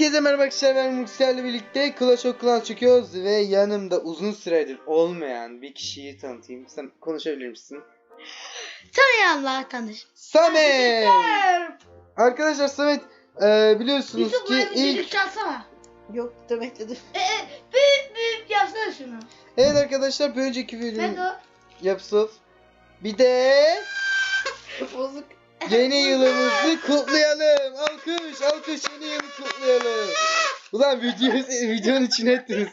Herkese merhaba arkadaşlar ben Muksel'le birlikte Clash of Clans çekiyoruz ve yanımda uzun süredir olmayan bir kişiyi tanıtayım. Sen konuşabilir misin? Tanıyanlar tanır. Samet! Arkadaşlar Samet e, biliyorsunuz Yusuf ki bir ilk... çalsana. Yok demek dedim. Ee, büyük büyük yapsana şunu. Evet arkadaşlar bir önceki bölüm Ben yapsız. Bir de Bozuk. yeni yılımızı kutlayalım. Alkış alkış yeni yılı kutlayalım. Ulan video, videonun içine ettiniz.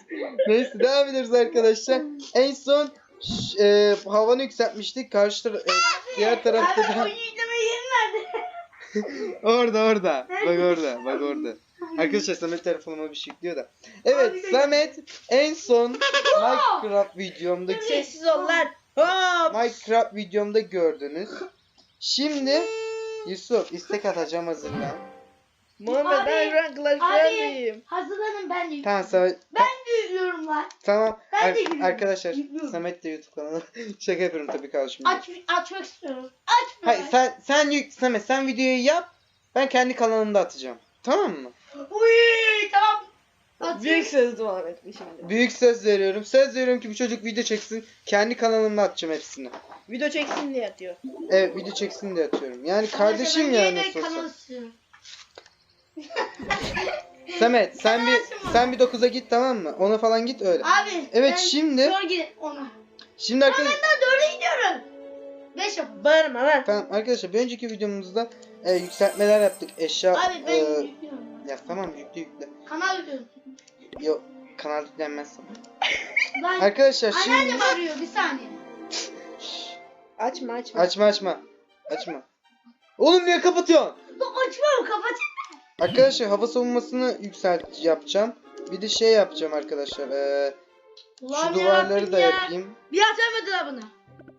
Neyse devam ederiz arkadaşlar. En son ş- e, havanı yükseltmiştik. Karşı tara- e, diğer tarafta da orada orada. Bak orada. Bak orada. Arkadaşlar Samet telefonuma bir şey yüklüyor da. Evet Samet en son Minecraft videomda Sessiz ol lan. Hop. Minecraft videomda gördünüz. Şimdi Yusuf istek atacağım hazırlan. Muhammed Abi, ben şu an Clash. Royale'deyim. Hazırlanın ben de Tamam yüklüyorum. Samet. Ben de yüklüyorum lan. Tamam. Ben de gülüyorum. arkadaşlar Gülüyorum. Samet de YouTube kanalı. Şaka yapıyorum tabii kardeşim. Aç, açmak istiyorum. Aç. Hayır sen sen yük Samet sen videoyu yap. Ben kendi kanalımda atacağım. Tamam mı? Uy tamam. Atayım. Büyük söz Muhammed bir şimdi. Büyük söz veriyorum. Söz veriyorum ki bu çocuk video çeksin. Kendi kanalımda atacağım hepsini. Video çeksin diye atıyor. Evet video çeksin diye atıyorum. Yani kardeşim ben ya yeni nasıl kanal olsa. istiyorum. Samet sen bir sen bir 9'a git tamam mı? Ona falan git öyle. Abi. Evet, ben şimdi- Zor gidin ona. Şimdi Ben arkadaşlar daha dörde gidiyorum. Beş yapalım. Bağırma lan. Tamam arkadaşlar bir önceki videomuzda e, yükseltmeler yaptık. Eşya Abi ben e, yüklüyorum. ya tamam yüklü yüklü. Kanal yüklüyorum. Yok kanal yüklenmez sana. Lan Arkadaşlar şimdi anneannem arıyor bir saniye. Açma açma. açma açma. Açma. Oğlum niye kapatıyorsun? Dur açmam kapatayım. Arkadaşlar hava savunmasını yükselt yapacağım. Bir de şey yapacağım arkadaşlar. Ee, Ulan şu duvarları da ya. yapayım. Bir atamadılar bana.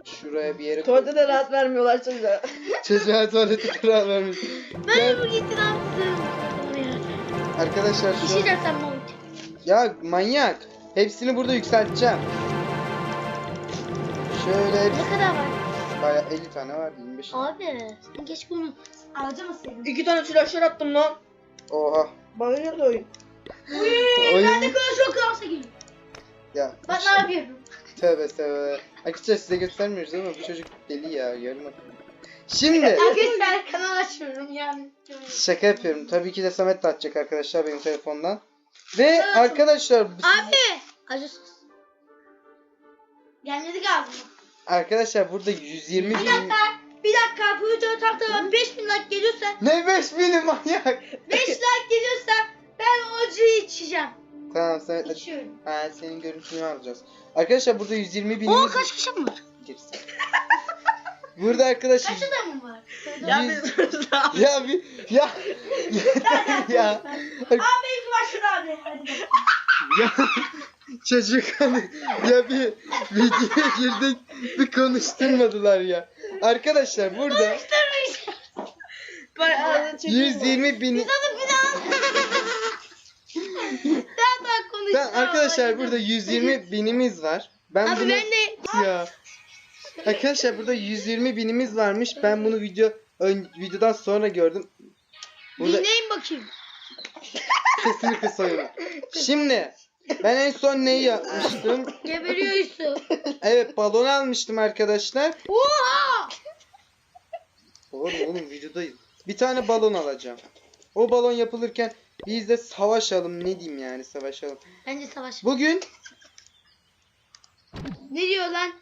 Şuraya bir yere. Tuvalete de rahat vermiyorlar çocuğa. Çocuğa tuvalete karar vermiş. Ben bu gitti? Arkadaşlar Bir şu şey dersem ne olur? Ya manyak. Hepsini burada yükselteceğim. Şöyle. Ne kadar var? Baya 50 tane var 25 tane. Abi sen geç bunu harcamasaydın. İki tane flaşör attım lan. Oha. Bağırıyor da oyun. Uy, ben de Clans'a giriyorum. Ya Ben ne yapıyorum? tövbe tövbe. Arkadaşlar size göstermiyoruz ama bu çocuk deli ya yarım akıllı. Şimdi Arkadaşlar kanal açıyorum yani. şaka yapıyorum. Tabii ki de Samet de atacak arkadaşlar benim telefondan. Ve Evet. arkadaşlar Abi. Acısız. Gelmedi galiba. arkadaşlar burada 120 Bir bin dakika. Bir dakika. Bu video tahtada 5000 like geliyorsa Ne 5000'i manyak. 5 like geliyorsa ben o acıyı içeceğim. Tamam hadi. İçiyorum. Ha, senin görüntünü alacağız. Arkadaşlar burada 120 bin O kaç kişi mi var? Burada arkadaşlar Kaç adam var? Ya Yüz- biz burada. ya bir ya ya Abi ilk başına abi. Hadi ya çocuk hani ya bir videoya girdik bir konuşturmadılar ya. Arkadaşlar burada çekiyor. 120 bin Hadi bir daha. Daha daha konuş. Tamam, arkadaşlar burada 120 binimiz var. Ben Abi bunu ben de ya Arkadaşlar burada 120 binimiz varmış. Ben bunu video ön, videodan sonra gördüm. Burada dinleyin bakayım. sesini kısayım. Şimdi ben en son neyi yapmıştım? Geberiyor Yusuf. Evet balon almıştım arkadaşlar. Oha! Oğlum oğlum videodayız. Bir tane balon alacağım. O balon yapılırken biz de savaşalım. Ne diyeyim yani savaşalım. Bence savaş. Bugün Ne diyor lan?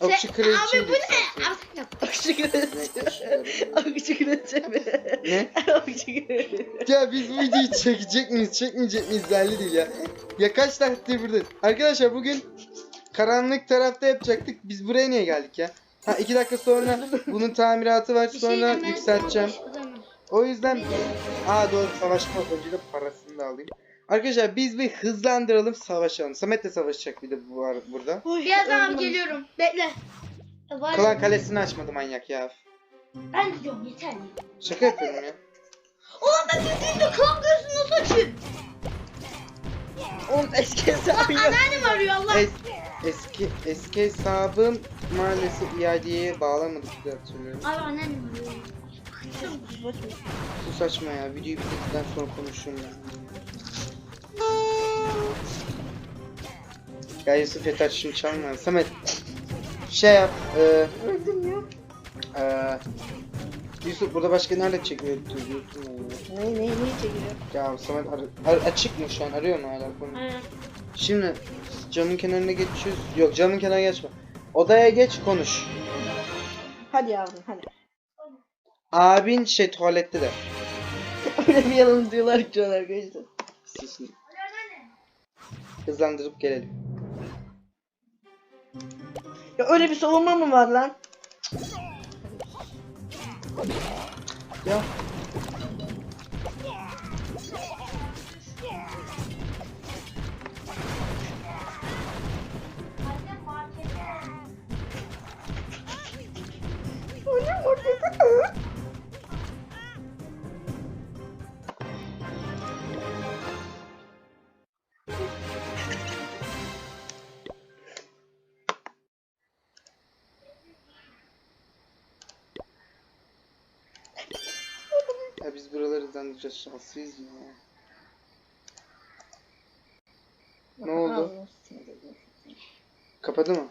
Okçu Sen- kraliçeyi Abi bu ne? Akıcı kraliçe. Akıcı kraliçe mi? Ne? Akıcı kraliçe. Ya biz bu videoyu çekecek miyiz, çekmeyecek miyiz belli değil ya. Ya kaç saattir buradayız. Arkadaşlar bugün karanlık tarafta yapacaktık. Biz buraya niye geldik ya? Ha iki dakika sonra bunun tamiratı var. Şey Sonra yükselteceğim. O yüzden Aa doğru savaşma önce de parasını da alayım. Arkadaşlar biz bir hızlandıralım savaşalım. Samet de savaşacak bir de bu var burada. Birazdan geliyorum. Bekle. Ya Var Klan kalesini açmadı manyak ya. Ben de diyorum yeter. Şaka yapıyorum ya. Ulan ben dediğimde klan göğsünü nasıl açayım? Oğlum eski Lan hesabı yok. anneannem arıyor Allah. Es, eski eski hesabım maalesef iadeye bağlamadık diye hatırlıyorum. Abi anneannem arıyor. Bu saçma ya. Videoyu bitirdikten sonra konuşurum ya. Ya Yusuf yeter şunu çalma. Samet şey yap. E, Öldüm ya. e, Yusuf burada başka nerede çekiyor? Ne ne ne çekiyor? Ya Samet ar- ar- açık mı şu an? Arıyor mu hala? Aynen. Şimdi camın kenarına geçiyoruz. Yok camın kenarına geçme. Odaya geç konuş. Hadi yavrum hadi. Abin şey tuvalette de. Öyle bir yalan diyorlar ki arkadaşlar. Susun. Hızlandırıp gelelim. Ya öyle bir savunma mı var lan? Ya. Ya biz buraları hızlandıracağız şanslıyız ya. Ne oldu? Kapadı mı?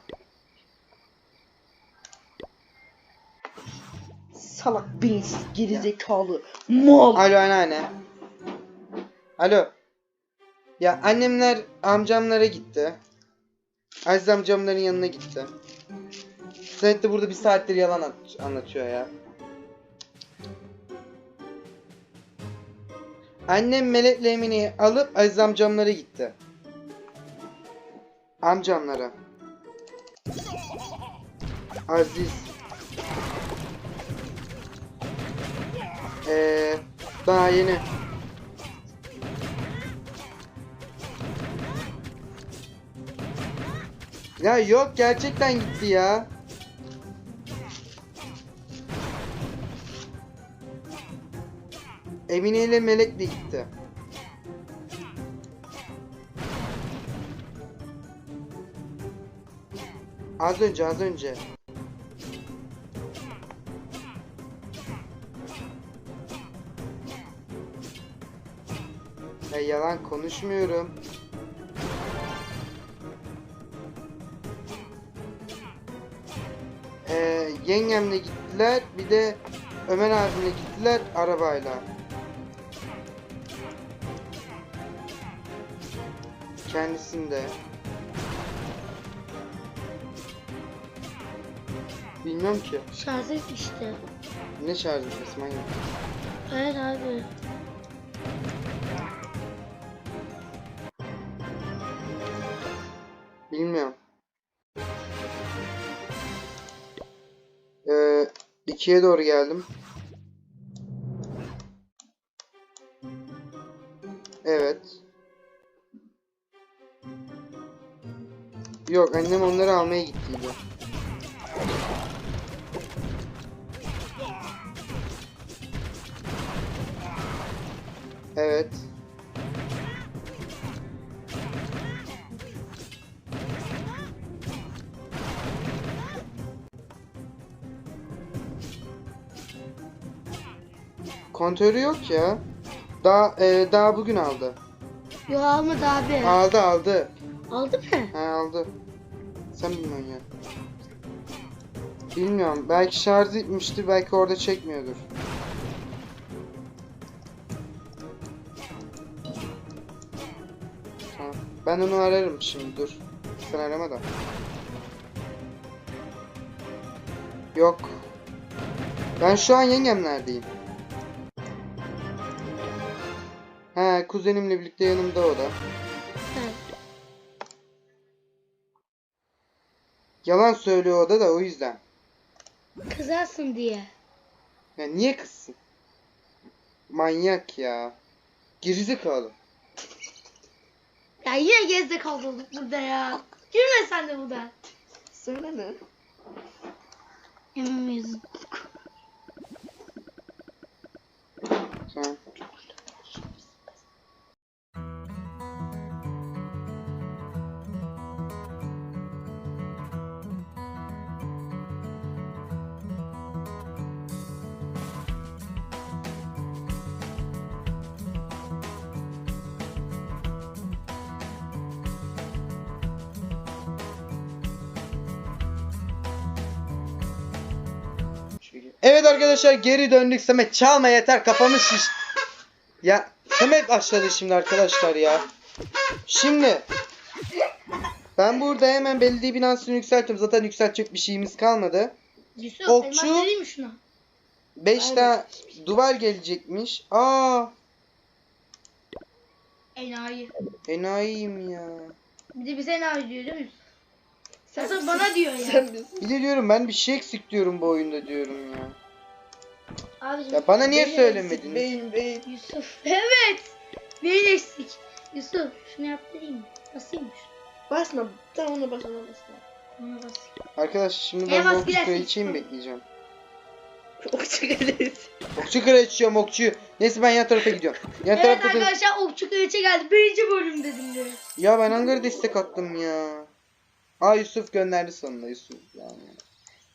Salak beyinsiz gerizekalı mal. Alo anneanne. Alo. Ya annemler amcamlara gitti. Aziz amcamların yanına gitti. Samet de burada bir saattir yalan at- anlatıyor ya. Annem Melek'le Emine'yi alıp Aziz amcamlara gitti. Amcamlara. Aziz. Eee daha yeni. Ya yok gerçekten gitti ya. Emine ile Melek de gitti. Az önce az önce. Ya yalan konuşmuyorum. Ee, yengemle gittiler. Bir de Ömer abimle gittiler arabayla. Kendisinde. Bilmiyorum ki. Şarj etmişti. Ne şarj etmesi manyak. Evet abi. Bilmiyorum. Ee, ikiye doğru geldim. Yok annem onları almaya gittiydi. Evet. Kontörü yok ya. Daha e, daha bugün aldı. Yo almadı abi. Aldı aldı. Aldı mı? He aldı. Sen bilmiyorsun ya. Bilmiyorum. Belki şarj etmiştir, belki orada çekmiyordur. Ben onu ararım şimdi dur. Sen arama da. Yok. Ben şu an yengemlerdeyim. He kuzenimle birlikte yanımda o da. Yalan söylüyor o da da o yüzden. Kızarsın diye. Ya niye kızsın? Manyak ya. Gerizekalı. Ya yine gezde kaldık burada ya. Gülme sen de burada. Söyle ne? Emin miyiz? Tamam. Evet arkadaşlar geri döndük. Samet çalma yeter kafamız şiş. Ya Samet başladı şimdi arkadaşlar ya. Şimdi ben burada hemen belediye binasını yükselttim. Zaten yükseltecek bir şeyimiz kalmadı. Yusuf Okçu. elmas vereyim mi şuna? 5 Aynen. tane duvar gelecekmiş. Aa, Enayi. enayiyim ya. Bir de bize enayi diyor değil mi? Sen Asıl bana diyor ya. Sen misin? Bir de diyorum ben bir şey eksik diyorum bu oyunda diyorum ya. Abicim. Ya bana niye Beyin söylemedin? eksik, Beyin beyin. Yusuf. Evet. Beyin eksik. Yusuf şunu yaptırayım mı? Basayım mı şunu? Basma. Tam ona basma basma. Ona basayım. Arkadaşlar şimdi ben Elmas bu okçu kraliçeyi mi bekleyeceğim? Okçu geliriz. Okçu kraliçeyim okçu. Neyse ben yan tarafa gidiyorum. Yan Evet tarafta da... arkadaşlar Okçu Kraliçe geldi. Birinci bölüm dedim diyor. Ya ben hangi destek attım ya? Aa Yusuf gönderdi sonunda Yusuf yani.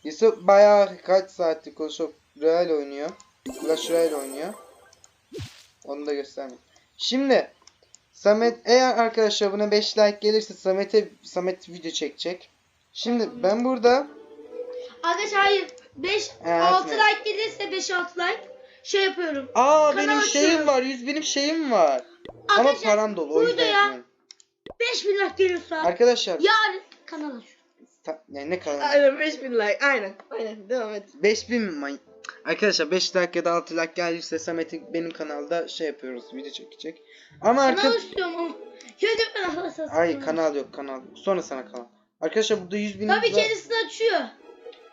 Yusuf bayağı kaç saattir konuşup Real oynuyor. Clash Royale oynuyor. Onu da göstermeyeyim. Şimdi Samet eğer arkadaşlar buna 5 like gelirse Samet'e Samet video çekecek. Şimdi ben burada Arkadaşlar hayır. 5 Evet, 6 evet. like gelirse 5 6 like şey yapıyorum. Aa Kanal benim şeyim açıyorum. var. 100 benim şeyim var. Ama Arkadaşlar param dolu. O bu yüzden videoya yapmıyorum. 5000 like gelirse Arkadaşlar yarın kanal açıyorum. ta- yani ne kadar? Aynen 5000 like. Aynen. Aynen. Devam et. 5000 mi? Arkadaşlar 5 like ya da 6 like gelirse Samet'in benim kanalda şey yapıyoruz. Video çekecek. Ama arka... Kanal istiyorum ama. YouTube kanalı satın. Ay kanal yok kanal. yok. Sonra sana kanal. Arkadaşlar burada 100 bin Tabii kendisini açıyor.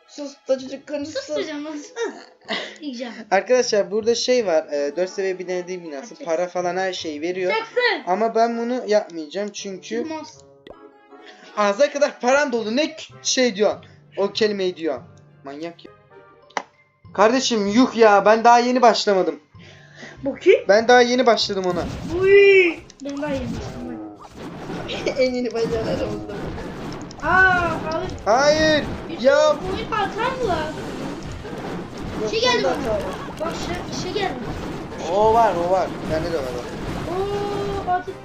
Sus da çocuk konuşsun. Susmayacağım lan sus. Diyeceğim. Arkadaşlar burada şey var. E, 4 seviye bir belediye binası. Para falan her şeyi veriyor. Çeksin. Ama ben bunu yapmayacağım çünkü Olmaz. Ağza kadar param dolu. Ne şey diyorsun? O kelimeyi diyor. Manyak ya. Kardeşim yuh ya ben daha yeni başlamadım. Bu kim? Ben daha yeni başladım ona. Uy. Ben daha yemiştim. en yeni buldum. Aa abi. Hayır. Ya Ya. Oyun atar mı lan? Şey geldi bak. Bak şey, şey geldi. o var o var. Bende de var o. Oo artık.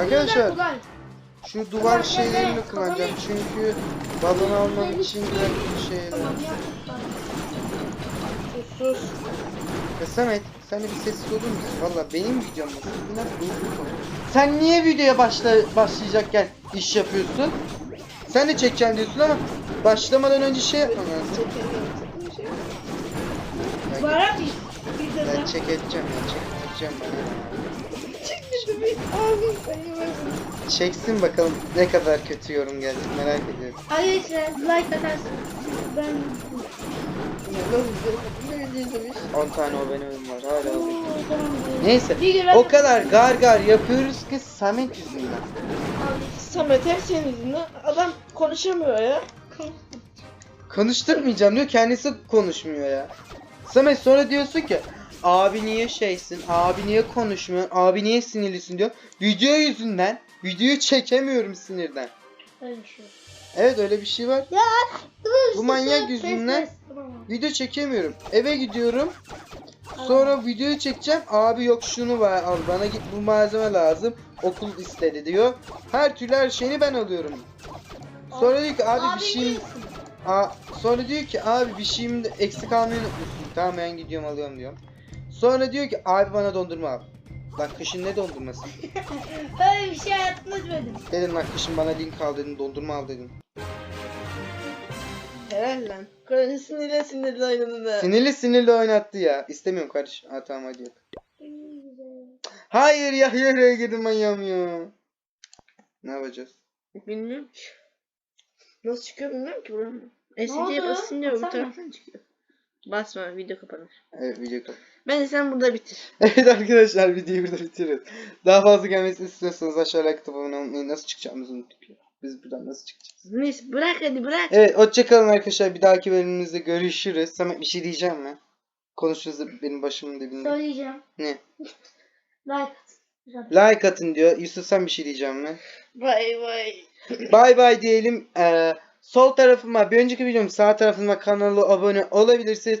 Arkadaşlar şu duvar şeylerini kullanacağım çünkü balon almam için de şeyler. Sus. Ya Samet sen de bir sessiz olur musun? Valla benim videom bu. Biraz. Sen niye videoya başla başlayacakken iş yapıyorsun? Sen de çekeceğim diyorsun ama başlamadan önce şey yapman lazım. Yok. Ben, çek edeceğim ya çek edeceğim bana. Bir. Çeksin bakalım ne kadar kötü yorum gelecek merak ediyorum. Arkadaşlar like atarsın. Ben Ne izlemiş? 10 tane abonem var hala Oo, tamam. Neyse Bir o kadar gar gar yapıyoruz ki Samet yüzünden. Samet hep senin yüzünden. Adam konuşamıyor ya. Konuşturmayacağım diyor kendisi konuşmuyor ya. Samet sonra diyorsun ki abi niye şeysin abi niye konuşmuyorsun abi niye sinirlisin diyor. Video yüzünden videoyu çekemiyorum sinirden. Öyle bir şey. Evet öyle bir şey var. Ya dur, Bu manyak yüzünden-. Video çekemiyorum. Eve gidiyorum. Sonra videoyu çekeceğim. Abi yok şunu var al bana git bu malzeme lazım. Okul istedi diyor. Her türlü her şeyini ben alıyorum. Sonra diyor ki abi, Abi bir şey? Aa, sonra diyor ki abi bir şeyim eksik almayı unutmuşsun. Tamam ben gidiyorum alıyorum diyorum. Sonra diyor ki abi bana dondurma al. Lan kışın ne dondurması? Öyle bir şey hayatımda etmedim. Dedim lan kışın bana link al dedim dondurma al dedim. Helal lan. Koca sinirle sinirle oynadın da. Sinirli sinirli oynattı ya. İstemiyorum kardeşim. Ha tamam hadi yok. Hayır ya yaraya girdim manyağım ya. Ne yapacağız? Bilmiyorum ki. Nasıl çıkıyor bilmiyorum ki buranın. SC'ye basınca bu taraftan çıkıyor. Basma video kapanır. Evet video kap- Bence sen burada bitir. Evet arkadaşlar videoyu burada bitiriyoruz. Daha fazla gelmesini istiyorsanız aşağıya like atıp abone olmayı nasıl çıkacağımızı unuttuk ya. Biz buradan nasıl çıkacağız? Neyse bırak hadi bırak. Evet hoşçakalın arkadaşlar. Bir dahaki bölümümüzde görüşürüz. Samet bir şey diyeceğim mi? Konuşuruz da benim başımın dibinde. Söyleyeceğim. Ne? Like at. Güzel. Like atın diyor. Yusuf sen bir şey diyeceğim mi? Bay bay. Bay bay diyelim. Ee, sol tarafıma bir önceki videom sağ tarafıma kanala abone olabilirsiniz.